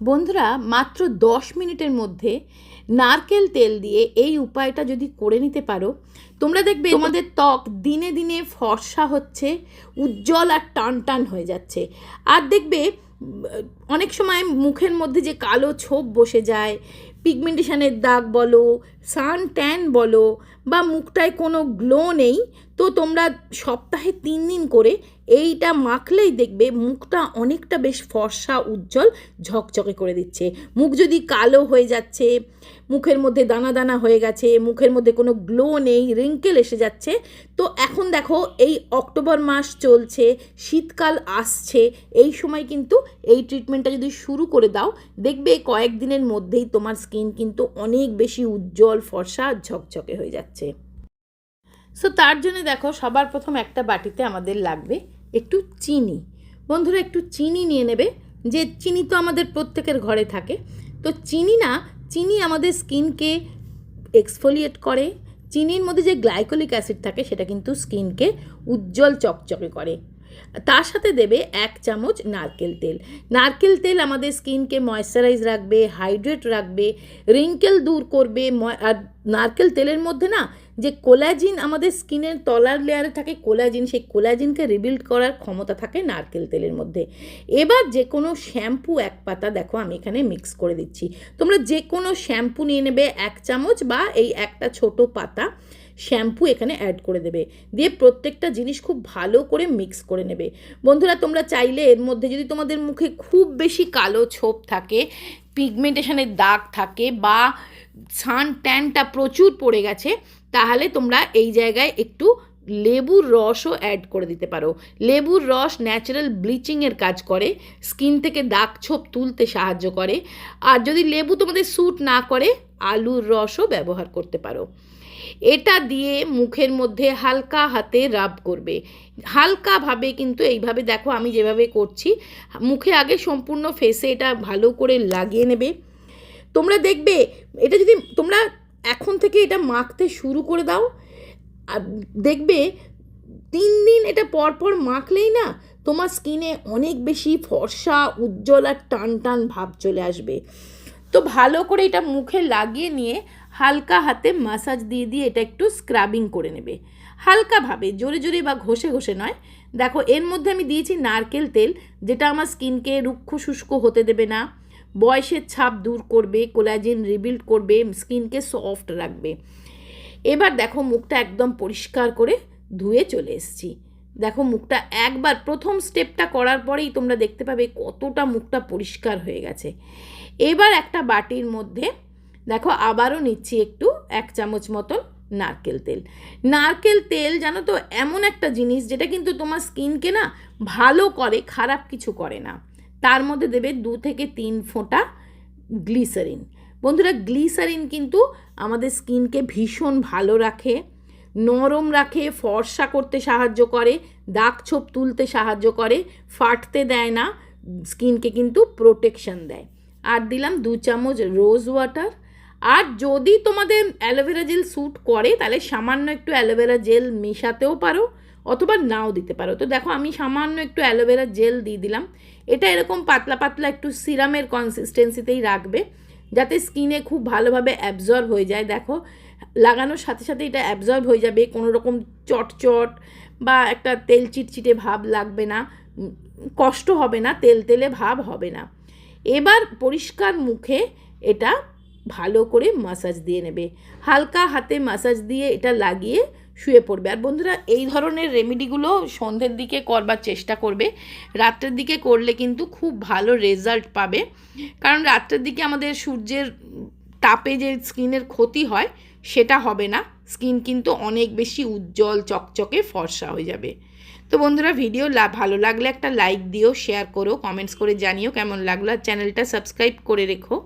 বন্ধুরা মাত্র দশ মিনিটের মধ্যে নারকেল তেল দিয়ে এই উপায়টা যদি করে নিতে পারো তোমরা দেখবে তোমাদের ত্বক দিনে দিনে ফর্সা হচ্ছে উজ্জ্বল আর টান টান হয়ে যাচ্ছে। আর দেখবে অনেক সময় মুখের মধ্যে যে কালো ছোপ বসে যায় পিগমেন্টেশনের দাগ বলো সান ট্যান বলো, বা মুখটায় কোনো গ্লো নেই, তো তোমরা সপ্তাহে তিন দিন করে এইটা মাখলেই দেখবে মুখটা অনেকটা বেশ ফর্সা, উজ্জ্বল, ঝকঝকে করে দিচ্ছে। মুখ যদি কালো হয়ে যাচ্ছে, মুখের মধ্যে দানা দানা হয়ে গেছে, মুখের মধ্যে কোনো গ্লো নেই রিঙ্কেল এসে যাচ্ছে, তো এখন দেখো এই অক্টোবর মাস চলছে, শীতকাল আসছে, এই সময় কিন্তু এই ট্রিটমেন্টটা যদি শুরু করে দাও, দেখবে কয়েকদিনের মধ্যেই তোমার স্কিন কিন্তু অনেক বেশি উজ্জ্বল, ফর্সা ঝকঝকে হয়ে যাচ্ছে। সো তার জন্য দেখো সবার প্রথম একটা বাটিতে আমাদের লাগবে একটু চিনি। বন্ধুরা, একটু চিনি নিয়ে নেবে। যে চিনি তো আমাদের প্রত্যেকের ঘরে থাকে। তো চিনি না, চিনি আমাদের স্কিনকে এক্সফোলিয়েট করে। চিনির মধ্যে যে গ্লাইকোলিক অ্যাসিড থাকে, সেটা কিন্তু স্কিনকে উজ্জ্বল, চকচকে করে। তার সাথে দেবে এক চামচ নারকেল তেল। নারকেল তেল আমাদের স্কিনকে ময়শ্চারাইজ রাখবে হাইড্রেট রাখবে রিঙ্কেল দূর করবে আর নারকেল তেলের মধ্যে না যে কোলাজিন আমাদের স্কিনের তলার লেয়ারে থাকে, কোলাজিন, সেই কোলাজিনকে রিবিল্ড করার ক্ষমতা থাকে নারকেল তেলের মধ্যে। এবার যে কোনো শ্যাম্পু এক পাতা, দেখো আমি এখানে মিক্স করে দিচ্ছি। তোমরা যে কোনো শ্যাম্পু নিয়ে নেবে এক চামচ বা এই একটা ছোট পাতা শ্যাম্পু এখানে অ্যাড করে দেবে। দিয়ে প্রত্যেকটা জিনিস খুব ভালো করে মিক্স করে নেবে। বন্ধুরা, তোমরা চাইলে এর মধ্যে যদি তোমাদের মুখে খুব বেশি কালো ছোপ থাকে পিগমেন্টেশনের দাগ থাকে বা সান ট্যানটা প্রচুর পড়ে গেছে, তাহলে তোমরা এই জায়গায় একটু লেবুর রসও অ্যাড করে দিতে পারো। লেবুর রস ন্যাচারাল ব্লিচিংয়ের কাজ করে স্কিন থেকে দাগ ছোপ তুলতে সাহায্য করে, আর যদি লেবু তোমাদের স্যুট না করে, আলুর রসও ব্যবহার করতে পারো। এটা দিয়ে মুখের মধ্যে হালকা হাতে রাব করবে। হালকাভাবে কিন্তু এইভাবে দেখো আমি যেভাবে করছি, মুখে আগে সম্পূর্ণ ফেসে এটা ভালো করে লাগিয়ে নেবে তোমরা দেখবে, এটা যদি তোমরা এখন থেকে এটা মাখতে শুরু করে দাও, আর দেখবে তিন দিন এটা পরপর মাখলেই না তোমার স্কিনে অনেক বেশি ফর্সা, উজ্জ্বল আর টান টান ভাব চলে আসবে। তো ভালো করে এটা মুখে লাগিয়ে নিয়ে হালকা হাতে মাসাজ দিয়ে দিয়ে এটা একটু স্ক্রাবিং করে নেবে। হালকাভাবে জোরে জোরে বা ঘষে ঘষে নয়। দেখো, এর মধ্যে আমি দিয়েছি নারকেল তেল, যেটা আমার স্কিনকে রুক্ষ শুষ্ক হতে দেবে না। বয়সের ছাপ দূর করবে কোলাজেন রিবিল্ড করবে, স্কিনকে সফট রাখবে। এবার দেখো মুখটা একদম পরিষ্কার করে ধুয়ে চলে এসেছি। দেখো মুখটা একবার প্রথম স্টেপটা করার পরেই তোমরা দেখতে পাবে কতটা মুখটা পরিষ্কার হয়ে গেছে। এবার একটা বাটির মধ্যে দেখো আবারও নিচ্ছি একটু এক চামচ মতন নারকেল তেল। নারকেল তেল জানো তো এমন একটা জিনিস যেটা কিন্তু তোমার স্কিনকে না ভালো করে, খারাপ কিছু করে না। তার মধ্যে দেবে দু থেকে তিন ফোঁটা গ্লিসারিন। বন্ধুরা, গ্লিসারিন কিন্তু আমাদের স্কিনকে ভীষণ ভালো রাখে, নরম রাখে, ফর্সা করতে সাহায্য করে, দাগ ছোপ তুলতে সাহায্য করে, ফাটতে দেয় না, স্কিনকে কিন্তু প্রোটেকশন দেয়। আর দিলাম দু চামচ রোজ ওয়াটার। আর যদি তোমাদের অ্যালোভেরা জেল স্যুট করে, তাহলে সামান্য একটু অ্যালোভেরা জেল মেশাতেও পারো। অথবা নাও দিতে পারো। তো দেখো, আমি সামান্য একটু অ্যালোভেরা জেল দিয়ে দিলাম। এটা এরকম পাতলা পাতলা একটু সিরামের কনসিস্টেন্সিতেই রাখবে, যাতে স্কিনে খুব ভালোভাবে অ্যাবজর্ব হয়ে যায়। দেখো, লাগানোর সাথে সাথে এটা অ্যাবজর্ব হয়ে যাবে, কোনো রকম চটচট বা একটা তেল চিটচিটে ভাব লাগবে না। কষ্ট হবে না, তেল তেলে ভাব হবে না। এবার পরিষ্কার মুখে এটা ভালো করে মাসাজ দিয়ে নেবে। হালকা হাতে মাসাজ দিয়ে এটা লাগিয়ে শুয়ে পড়বে। আর বন্ধুরা, এই ধরনের রেমেডিগুলো সন্ধ্যের দিকে করবার চেষ্টা করবে। রাত্রের দিকে করলে কিন্তু খুব ভালো রেজাল্ট পাবে। কারণ রাত্রের দিকে আমাদের সূর্যের তাপে যে স্কিনের ক্ষতি হয়, সেটা হবে না। স্কিন কিন্তু অনেক বেশি উজ্জ্বল, চকচকে, ফর্সা হয়ে যাবে। তো বন্ধুরা ভিডিও ভালো লাগলে একটা লাইক দিও শেয়ার করো কমেন্টস করে জানিও কেমন লাগল। আর চ্যানেলটা সাবস্ক্রাইব করে রেখো।